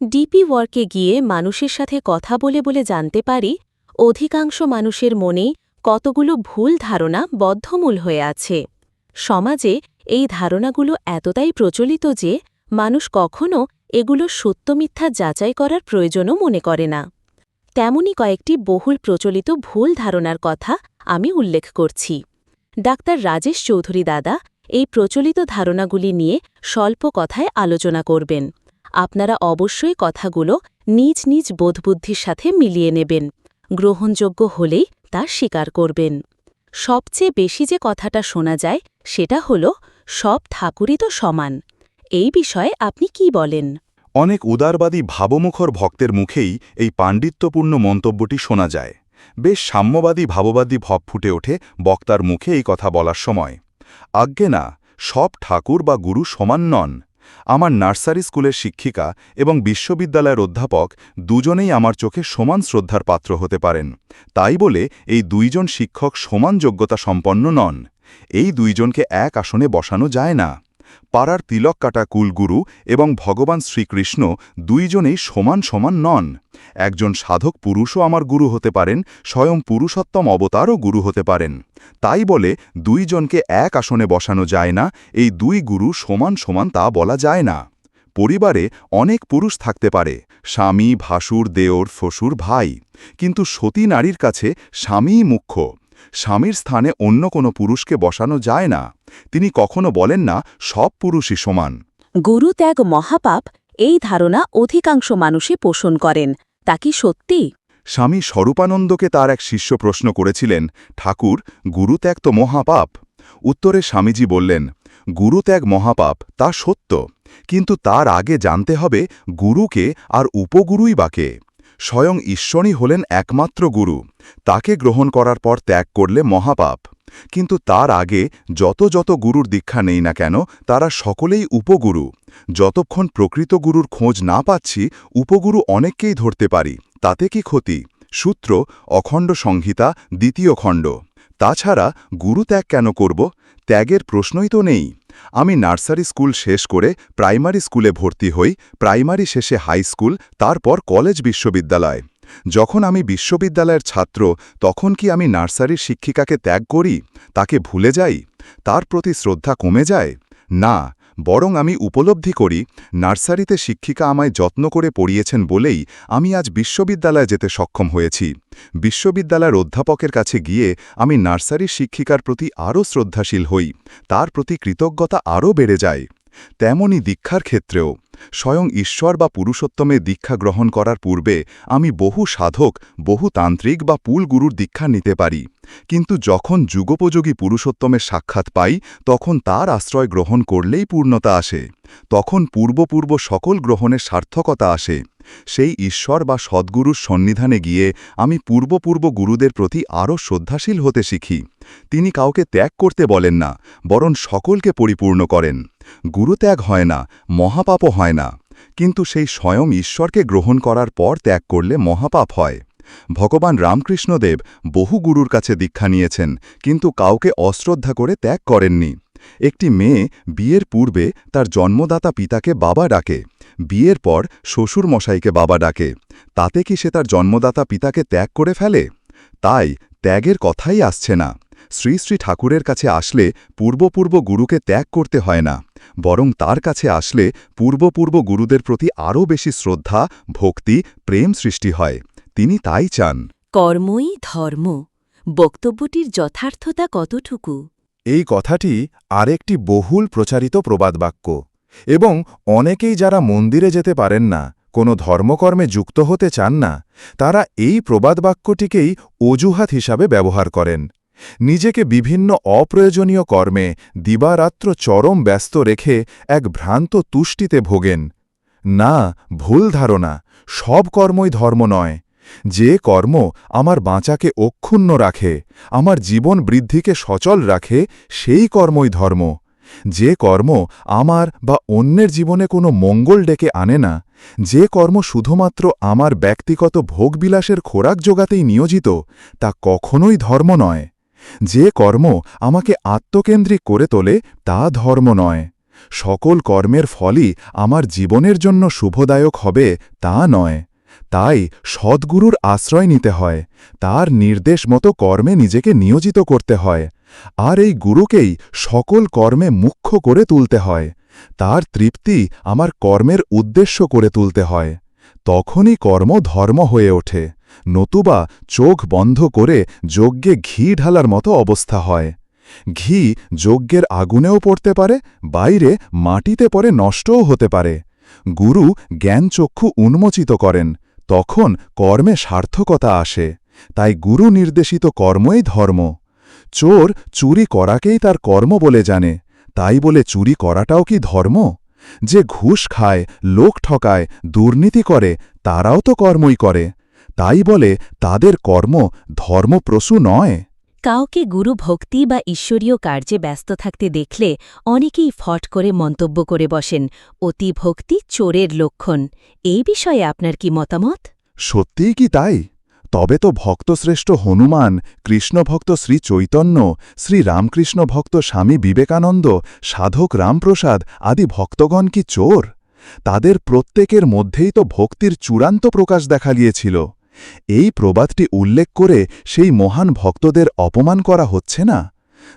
DP ওয়ার্কে গিয়ে মানুষের সাথে কথা বলে বলে জানতে পারি, অধিকাংশ মানুষের মনেই কতগুলো ভুল ধারণা বদ্ধমূল হয়ে আছে। সমাজে এই ধারণাগুলো এতটাই প্রচলিত যে মানুষ কখনও এগুলো সত্য মিথ্যা যাচাই করার প্রয়োজনও মনে করে না। তেমনই কয়েকটি বহুল প্রচলিত ভুল ধারণার কথা আমি উল্লেখ করছি। ডাক্তার রাজেশ চৌধুরী দাদা এই প্রচলিত ধারণাগুলি নিয়ে স্বল্প কথায় আলোচনা করবেন। আপনারা অবশ্যই কথাগুলো নিজ নিজ বোধবুদ্ধির সাথে মিলিয়ে নেবেন। গ্রহণযোগ্য হলেই তা স্বীকার করবেন। সবচেয়ে বেশি যে কথাটা শোনা যায়, সেটা হল, সব ঠাকুরই তো সমান। এই বিষয়ে আপনি কি বলেন? অনেক উদারবাদী ভাবমুখর ভক্তের মুখেই এই পাণ্ডিত্যপূর্ণ মন্তব্যটি শোনা যায়। বেশ সাম্যবাদী, ভাববাদী ভব ফুটে ওঠে বক্তার মুখে এই কথা বলার সময়। আজ্ঞে না, সব ঠাকুর বা গুরু সমান নন। আমার নার্সারি স্কুলের শিক্ষিকা এবং বিশ্ববিদ্যালয়ের অধ্যাপক দুজনেই আমার চোখে সমান শ্রদ্ধার পাত্র হতে পারেন। তাই বলে এই দুইজন শিক্ষক সমান যোগ্যতা সম্পন্ন নন। এই দুইজনকে এক আসনে বসানো যায় না। পাড়ার তিলক কাটা কুলগুরু এবং ভগবান শ্রীকৃষ্ণ দুইজনেই সমান সমান নন। একজন সাধক পুরুষও আমার গুরু হতে পারেন, স্বয়ং পুরুষোত্তম অবতারও গুরু হতে পারেন। তাই বলে দুইজনকে এক আসনে বসানো যায় না, এই দুই গুরু সমান সমান তা বলা যায় না। পরিবারে অনেক পুরুষ থাকতে পারে, স্বামী, ভাসুর, দেওর ফসুর ভাই। কিন্তু সতী নারীর কাছে স্বামীই মুখ্য। স্বামীর স্থানে অন্য কোনো পুরুষকে বসানো যায় না। তিনি কখনো বলেন না সব পুরুষই সমান। গুরু ত্যাগ মহাপাপ এই ধারণা অধিকাংশ মানুষই পোষণ করেন। তা কি সত্যি? স্বামী স্বরূপানন্দকে তার এক শিষ্য প্রশ্ন করেছিলেন ঠাকুর গুরুত্যাগ তো মহাপাপ? উত্তরে স্বামীজি বললেন গুরুত্যাগ মহাপাপ তা সত্য। কিন্তু তার আগে জানতে হবে গুরুকে আর উপগুরুই বাকে স্বয়ং ঈশ্বরই হলেন একমাত্র গুরু। তাকে গ্রহণ করার পর ত্যাগ করলে মহাপাপ। কিন্তু তার আগে যত যত গুরুর দীক্ষা নেই না কেন, তারা সকলেই উপগুরু। যতক্ষণ প্রকৃত গুরুর খোঁজ না পাচ্ছি, উপগুরু অনেককেই ধরতে পারি। তাতে কি ক্ষতি? সূত্র, অখণ্ড সংহিতা, দ্বিতীয় খণ্ড। তাছাড়া গুরু ত্যাগ কেন করব? ত্যাগের প্রশ্নই তো নেই। আমি নার্সারি স্কুল শেষ করে প্রাইমারি স্কুলে ভর্তি হই, প্রাইমারি শেষে হাই স্কুল, তারপর কলেজ বিশ্ববিদ্যালয়। যখন আমি বিশ্ববিদ্যালয়ের ছাত্র, তখন কি আমি নার্সারির শিক্ষিকাকে ত্যাগ করি, তাকে ভুলে যাই, তার প্রতি শ্রদ্ধা কমে যায়? না বরং আমি উপলব্ধি করি, নার্সারিতে শিক্ষিকা আমায় যত্ন করে পড়িয়েছেন বলেই আমি আজ বিশ্ববিদ্যালয়ে যেতে সক্ষম হয়েছি। বিশ্ববিদ্যালয়ের অধ্যাপকের কাছে গিয়ে আমি নার্সারির শিক্ষিকার প্রতি আরও শ্রদ্ধাশীল হই, তার প্রতি কৃতজ্ঞতা আরও বেড়ে যায়। তেমনি দীক্ষার ক্ষেত্রেও স্বয়ং ঈশ্বর বা পুরুষোত্তমে দীক্ষা গ্রহণ করার পূর্বে আমি বহু সাধক, বহু তান্ত্রিক বা পুল গুরুর দীক্ষা নিতে পারি। কিন্তু যখন যুগোপযোগী পুরুষোত্তমের সাক্ষাৎ পাই, তখন তার আশ্রয় গ্রহণ করলেই পূর্ণতা আসে। তখন পূর্বপূর্ব সকল গ্রহণের সার্থকতা আসে। সেই ঈশ্বর বা সদ্গুরুর সন্নিধানে গিয়ে আমি পূর্বপূর্ব গুরুদের প্রতি আরও শ্রদ্ধাশীল হতে শিখি। তিনি কাউকে ত্যাগ করতে বলেন না, বরং সকলকে পরিপূর্ণ করেন। গুরু ত্যাগ হয় না, মহাপাপও হয় না। কিন্তু সেই স্বয়ং ঈশ্বরকে গ্রহণ করার পর ত্যাগ করলে মহাপাপ হয়। ভগবান রামকৃষ্ণদেব বহু গুরুর কাছে দীক্ষা নিয়েছেন, কিন্তু কাউকে অশ্রদ্ধা করে ত্যাগ করেননি। একটি মেয়ে বিয়ের পূর্বে তার জন্মদাতা পিতাকে বাবা ডাকে। বিয়ের পর শ্বশুর মশাইকে বাবা ডাকে। তাতে কি সে তার জন্মদাতা পিতাকে ত্যাগ করে ফেলে? তাই ত্যাগের কথাই আসছে না। শ্রী শ্রী ঠাকুরের কাছে আসলে পূর্বপূর্ব গুরুকে ত্যাগ করতে হয় না। বরং তার কাছে আসলে পূর্বপূর্ব গুরুদের প্রতি আরও বেশি শ্রদ্ধা, ভক্তি, প্রেম সৃষ্টি হয়। তিনি তাই চান। কর্মই ধর্ম। বক্তব্যটির যথার্থতা কতটুকু? এই কথাটি আরেকটি বহুল প্রচারিত প্রবাদবাক্য। এবং অনেকেই যারা মন্দিরে যেতে পারেন না, কোনো ধর্মকর্মে যুক্ত হতে চান না, তারা এই প্রবাদবাক্যটিকেই অজুহাত হিসাবে ব্যবহার করেন। নিজেকে বিভিন্ন অপ্রয়োজনীয় কর্মে দিবারাত্র চরম ব্যস্ত রেখে এক ভ্রান্ত তুষ্টিতে ভোগেন। না, ভুল ধারণা, সব কর্মই ধর্ম নয়। যে কর্ম আমার বাঁচাকে অক্ষুণ্ণ রাখে, আমার জীবন বৃদ্ধিকে সচল রাখে, সেই কর্মই ধর্ম। যে কর্ম আমার বা অন্যের জীবনে কোনো মঙ্গল ডেকে আনে না, যে কর্ম শুধুমাত্র আমার ব্যক্তিগত ভোগবিলাসের খোরাক জোগাতেই নিয়োজিত, তা কখনোই ধর্ম নয়। যে কর্ম আমাকে আত্মকেন্দ্রিক করে তোলে, তা ধর্ম নয়। সকল কর্মের ফলই আমার জীবনের জন্য শুভদায়ক হবে, তা নয়। তাই সদ্গুরুর আশ্রয় নিতে হয়। তার নির্দেশ মতো কর্মে নিজেকে নিয়োজিত করতে হয়। আর এই গুরুকেই সকল কর্মে মুখ্য করে তুলতে হয়। তার তৃপ্তি আমার কর্মের উদ্দেশ্য করে তুলতে হয়। তখনই কর্ম ধর্ম হয়ে ওঠে। নতুবা চোখ বন্ধ করে যজ্ঞে ঘি ঢালার মতো অবস্থা হয়। ঘি যজ্ঞের আগুনেও পড়তে পারে, বাইরে মাটিতে পরে নষ্টও হতে পারে। গুরু জ্ঞানচক্ষু উন্মোচিত করেন। তখন কর্মে সার্থকতা আসে, তাই গুরু নির্দেশিত কর্মই ধর্ম। চোর চুরি করাকেই তার কর্ম বলে জানে, তাই বলে চুরি করাটাও কি ধর্ম? যে ঘুষ খায়, লোক ঠকায়, দুর্নীতি করে, তারাও তো কর্মই করে। তাই বলে, তাদের কর্ম ধর্মপ্রসূ নয়। কাউকে গুরু ভক্তি বা ঈশ্বরীয় কার্যে ব্যস্ত থাকতে দেখলে অনেকেই ফট করে মন্তব্য করে বসেন, অতি ভক্তি চোরের লক্ষণ। এই বিষয়ে আপনার কি মতামত? সত্যিই কি তাই? তবে তো ভক্তশ্রেষ্ঠ হনুমান কৃষ্ণভক্ত শ্রী চৈতন্য, শ্রী রামকৃষ্ণ ভক্ত স্বামী বিবেকানন্দ, সাধক রামপ্রসাদ আদি ভক্তগণ কি চোর? তাদের প্রত্যেকের মধ্যেই তো ভক্তির চূড়ান্ত প্রকাশ দেখা গিয়েছিল। এই প্রবাদটি উল্লেখ করে সেই মহান ভক্তদের অপমান করা হচ্ছে না।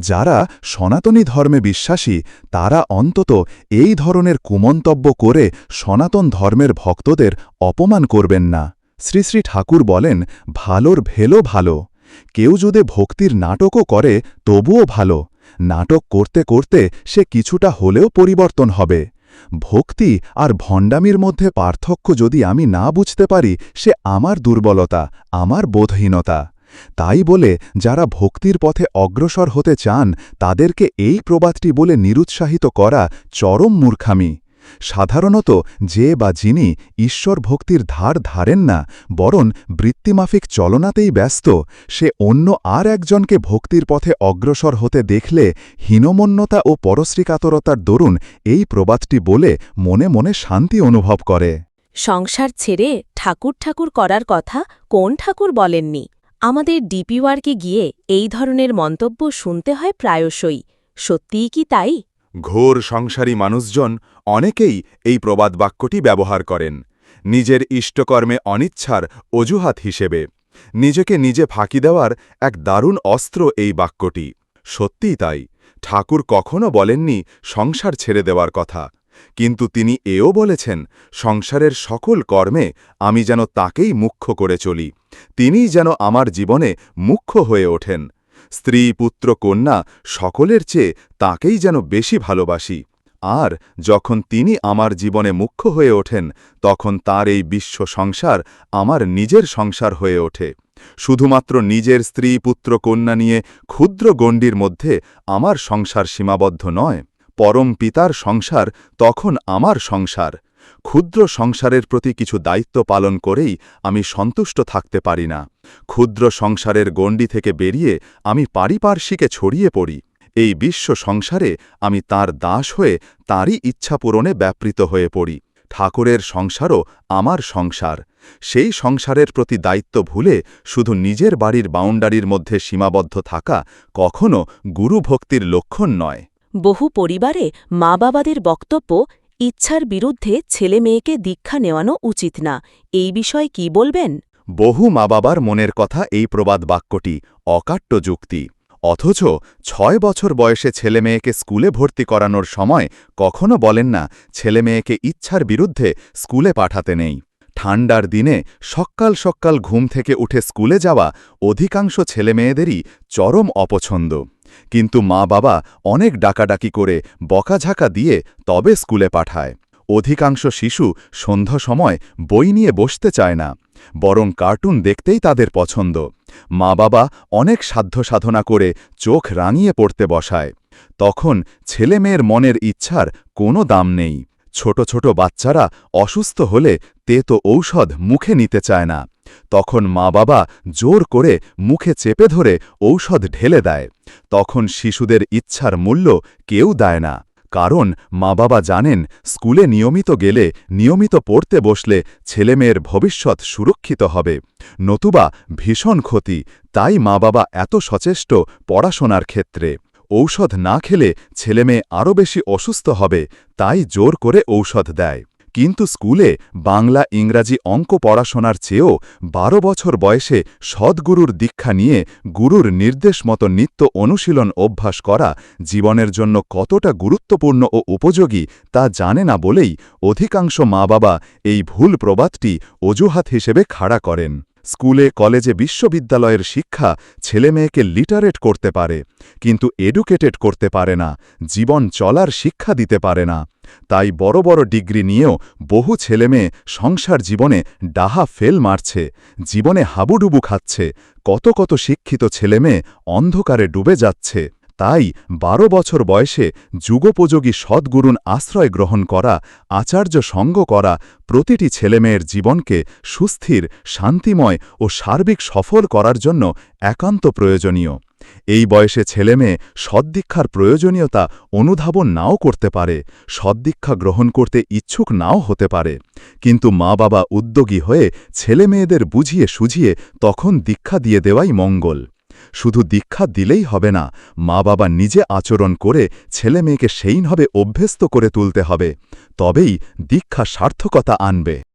যারা সনাতনী ধর্মে বিশ্বাসী, তারা অন্তত এই ধরনের কুমন্তব্য করে সনাতন ধর্মের ভক্তদের অপমান করবেন না। শ্রী শ্রী ঠাকুর বলেন, ভালোর ভেলো ভালো। কেউ যদি ভক্তির নাটকও করে, তবুও ভালো। নাটক করতে করতে সে কিছুটা হলেও পরিবর্তন হবে। ভক্তি আর ভণ্ডামির মধ্যে পার্থক্য যদি আমি না বুঝতে পারি, সে আমার দুর্বলতা, আমার বোধহীনতা। তাই বলে, যারা ভক্তির পথে অগ্রসর হতে চান, তাদেরকে এই প্রবাদটি বলে নিরুৎসাহিত করা চরম মূর্খামি। সাধারণত যে বা যিনি ঈশ্বর ভক্তির ধার ধারেন না, বরং বৃত্তিমাফিক চলনাতেই ব্যস্ত সে অন্য আর একজনকে ভক্তির পথে অগ্রসর হতে দেখলে হীনমন্যতা ও পরশ্রীকাতরতার দরুন এই প্রবাদটি বলে মনে মনে শান্তি অনুভব করে। সংসার ছেড়ে ঠাকুর ঠাকুর করার কথা কোন ঠাকুর বলেননি? আমাদের ডিপিওয়ার্কে গিয়ে এই ধরনের মন্তব্য শুনতে হয় প্রায়শই। সত্যিই কি তাই? ঘোর সংসারী মানুষজন অনেকেই এই প্রবাদ বাক্যটি ব্যবহার করেন। নিজের ইষ্টকর্মে অনিচ্ছার অজুহাত হিসেবে। নিজেকে নিজে ফাঁকি দেওয়ার এক দারুণ অস্ত্র এই বাক্যটি। সত্যিই তাই। ঠাকুর কখনো বলেননি সংসার ছেড়ে দেওয়ার কথা। কিন্তু তিনি এও বলেছেন, সংসারের সকল কর্মে আমি যেন তাকেই মুখ্য করে চলি। তিনিই যেন আমার জীবনে মুখ্য হয়ে ওঠেন। স্ত্রী, পুত্র, কন্যা সকলের চেয়ে তাকেই যেন বেশি ভালোবাসি। আর যখন তিনি আমার জীবনে মুখ্য হয়ে ওঠেন, তখন তার এই বিশ্ব সংসার আমার নিজের সংসার হয়ে ওঠে। শুধুমাত্র নিজের স্ত্রী, পুত্র, কন্যা নিয়ে ক্ষুদ্র গণ্ডির মধ্যে আমার সংসার সীমাবদ্ধ নয়। পরম পিতার সংসার তখন আমার সংসার। ক্ষুদ্র সংসারের প্রতি কিছু দায়িত্ব পালন করেই আমি সন্তুষ্ট থাকতে পারি না। ক্ষুদ্র সংসারের গণ্ডি থেকে বেরিয়ে আমি পারিপার্শ্বিকে ছড়িয়ে পড়ি। এই বিশ্ব সংসারে আমি তার দাস হয়ে তাঁরই ইচ্ছা পূরণে ব্যাপৃত হয়ে পড়ি। ঠাকুরের সংসারও আমার সংসার। সেই সংসারের প্রতি দায়িত্ব ভুলে শুধু নিজের বাড়ির বাউন্ডারির মধ্যে সীমাবদ্ধ থাকা কখনো গুরুভক্তির লক্ষণ নয়। বহু পরিবারে মা বাবাদের বক্তব্য ইচ্ছার বিরুদ্ধে ছেলে মেয়েকে দীক্ষা নেওয়ানো উচিত না। এই বিষয়ে কি বলবেন? বহু মা বাবার মনের কথা এই প্রবাদ বাক্যটি অকাট্য যুক্তি। অথচ ছয় বছর বয়সে ছেলেমেয়েকে স্কুলে ভর্তি করানোর সময় কখনো বলেন না ছেলেমেয়েকে ইচ্ছার বিরুদ্ধে স্কুলে পাঠাতে নেই। ঠান্ডার দিনে সক্কাল সক্কাল ঘুম থেকে উঠে স্কুলে যাওয়া অধিকাংশ ছেলেমেয়েদেরই চরম অপছন্দ। কিন্তু মা বাবা অনেক ডাকাডাকি করে বকাঝাকা দিয়ে তবে স্কুলে পাঠায়। অধিকাংশ শিশু সন্ধ্যা সময় বই নিয়ে বসতে চায় না, বরং কার্টুন দেখতেই তাদের পছন্দ। মা বাবা অনেক সাধ্য সাধনা করে চোখ রাঙিয়ে পড়তে বসায়। তখন ছেলেমেয়ের মনের ইচ্ছার কোনো দাম নেই। ছোট ছোট বাচ্চারা অসুস্থ হলে তেতো ঔষধ মুখে নিতে চায় না। তখন মা বাবা জোর করে মুখে চেপে ধরে ঔষধ ঢেলে দেয়। তখন শিশুদের ইচ্ছার মূল্য কেউ দেয় না। কারণ মা বাবা জানেন, স্কুলে নিয়মিত গেলে, নিয়মিত পড়তে বসলে ছেলেমেয়ের ভবিষ্যৎ সুরক্ষিত হবে। নতুবা ভীষণ ক্ষতি, তাই মা বাবা এত সচেষ্ট পড়াশোনার ক্ষেত্রে। ঔষধ না খেলে ছেলেমেয়ে আরও বেশি অসুস্থ হবে, তাই জোর করে ঔষধ দেয়। কিন্তু স্কুলে বাংলা ইংরাজি অঙ্ক পড়াশোনার চেয়েও বারো বছর বয়সে সদ্গুরুর দীক্ষা নিয়ে গুরুর নির্দেশ মতো নিত্য অনুশীলন অভ্যাস করা জীবনের জন্য কতটা গুরুত্বপূর্ণ ও উপযোগী তা জানে না বলেই অধিকাংশ মা বাবা এই ভুল প্রবাদটি অজুহাত হিসেবে খাড়া করেন। স্কুলে, কলেজে, বিশ্ববিদ্যালয়ের শিক্ষা ছেলেমেয়েকে লিটারেট করতে পারে, কিন্তু এডুকেটেড করতে পারে না, জীবন চলার শিক্ষা দিতে পারে না। তাই বড় বড় ডিগ্রি নিয়েও বহু ছেলেমেয়ে সংসার জীবনে ডাহা ফেল মারছে, জীবনে হাবুডুবু খাচ্ছে, কত কত শিক্ষিত ছেলেমেয়ে অন্ধকারে ডুবে যাচ্ছে। তাই বারো বছর বয়সে যুগোপযোগী সদ্গুরুন আশ্রয় গ্রহণ করা, আচার্য সঙ্গ করা প্রতিটি ছেলেমেয়ের জীবনকে সুস্থির, শান্তিময় ও সার্বিক সফল করার জন্য একান্ত প্রয়োজনীয়। এই বয়সে ছেলেমেয়ে সদ্দীক্ষার প্রয়োজনীয়তা অনুধাবন নাও করতে পারে, সদ্দীক্ষা গ্রহণ করতে ইচ্ছুক নাও হতে পারে। কিন্তু মা বাবা উদ্যোগী হয়ে ছেলেমেয়েদের বুঝিয়ে সুঝিয়ে তখন দীক্ষা দিয়ে দেওয়াই মঙ্গল। শুধু দীক্ষা দিলেই হবে না মা বাবা নিজে আচরণ করে ছেলে মেয়েকে সেইভাবে অভ্যস্ত করে তুলতে হবে, তবেই দীক্ষা সার্থকতা আনবে।